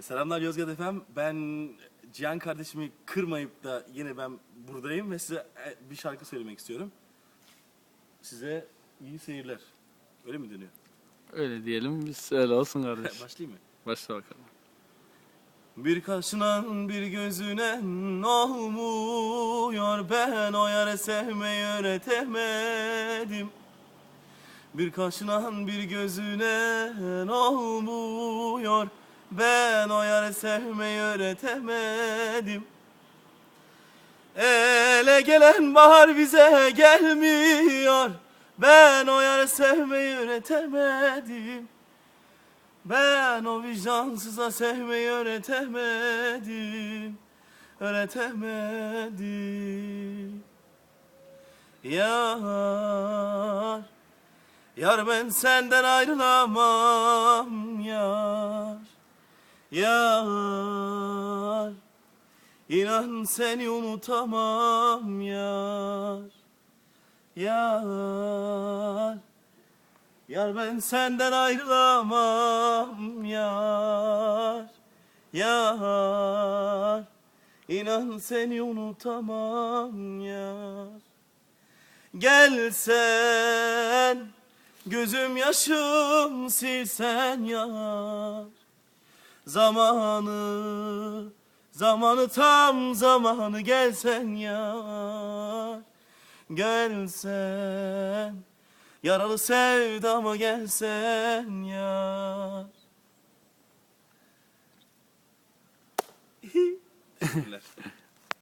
Selamlar Yozgat efendim. Ben Cihan kardeşimi kırmayıp da yine ben buradayım ve size e, bir şarkı söylemek istiyorum. Size iyi seyirler. Öyle mi dönüyor? Öyle diyelim biz öyle olsun kardeş. Başlayayım mı? Başla bakalım. Bir kaşına bir gözüne olmuyor Ben o yare sevmeyi öğretemedim Bir kaşına bir gözüne olmuyor Ben o yare sevmeyi öğretemedim. Ele gelen bahar bize gelmiyor. Ben o yare sevmeyi öğretemedim. Ben o vicdansıza sevmeyi öğretemedim. Öğretemedim. Yar Yar ben senden ayrılamam Yar İnan seni unutamam yar. Yar Yar ben senden ayrılamam yar. Yar İnan seni unutamam yar. Gelsen Gözüm yaşım silsen yar Zamanı Zamanı tam zamanı gelsen yar Gelsen Yaralı sevdama gelsen yar Teşekkürler.